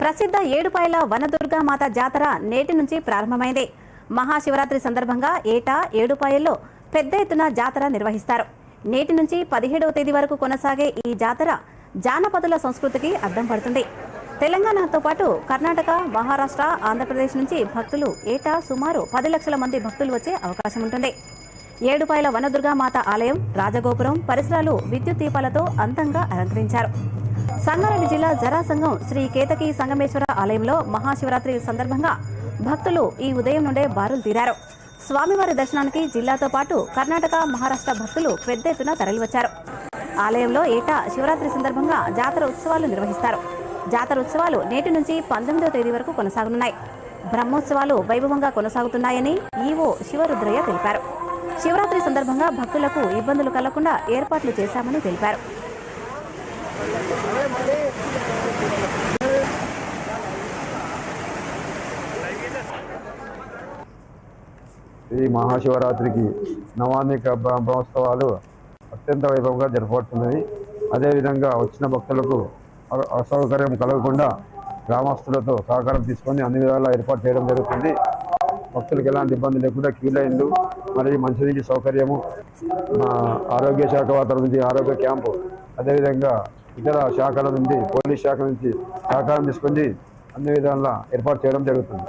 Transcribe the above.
ప్రసిద్ధ ఏడుపాయల వనదుర్గా మాత జాతర నేటి నుంచి ప్రారంభమైంది. మహాశివరాత్రి సందర్భంగా ఏటా ఏడుపాయల్లో పెద్ద ఎత్తున జాతర నిర్వహిస్తారు. నేటి నుంచి పదిహేడవ తేదీ వరకు కొనసాగే ఈ జాతర జానపదుల సంస్కృతికి అద్దం పడుతుంది. తెలంగాణతో పాటు కర్ణాటక మహారాష్ట్ర ఆంధ్రప్రదేశ్ నుంచి భక్తులు ఏటా సుమారు పది లక్షల మంది భక్తులు వచ్చే అవకాశం ఉంటుంది. ఏడుపాయల వనదుర్గామాత ఆలయం రాజగోపురం పరిసరాలు విద్యుత్ దీపాలతో అందంగా అలంకరించారు. సంగారెడ్డి జిల్లా జరాసంఘం శ్రీ కేతకి సంగమేశ్వర ఆలయంలో మహాశివరాత్రి సందర్భంగా భక్తులు ఈ ఉదయం నుండే బారులు తీరారు. స్వామివారి దర్శనానికి జిల్లాతో పాటు కర్ణాటక మహారాష్ట్ర భక్తులు పెద్ద ఎత్తున తరలివచ్చారు. ఆలయంలో ఏటా శివరాత్రి సందర్భంగా జాతర ఉత్సవాలు నిర్వహిస్తారు. జాతర ఉత్సవాలు నేటి నుంచి పంతొమ్మిదవ తేదీ వరకు కొనసాగనున్నాయి. బ్రహ్మోత్సవాలు వైభవంగా కొనసాగుతున్నాయని ఈవో శివరుద్రయ్య తెలిపారు. శివరాత్రి సందర్భంగా భక్తులకు ఇబ్బందులు కలగకుండా ఏర్పాట్లు చేశామని తెలిపారు. ఈ మహాశివరాత్రికి నవాన్నిక బ్రహ్మోత్సవాలు అత్యంత వైభవంగా జరపబడుతున్నది అదేవిధంగా వచ్చిన భక్తులకు అసౌకర్యం కలగకుండా గ్రామస్తులతో సహకారం తీసుకొని అన్ని విధాలా ఏర్పాటు చేయడం జరుగుతుంది. భక్తులకు ఎలాంటి ఇబ్బంది లేకుండా క్యూ లైన్లు మరియు మంచినీటి సౌకర్యము ఆరోగ్య శాఖ వాతావరణం నుంచి ఆరోగ్య క్యాంపు అదేవిధంగా ఇతర శాఖల నుంచి పోలీస్ శాఖ నుంచి సహకారం తీసుకొని అన్ని విధాలా ఏర్పాటు చేయడం జరుగుతుంది.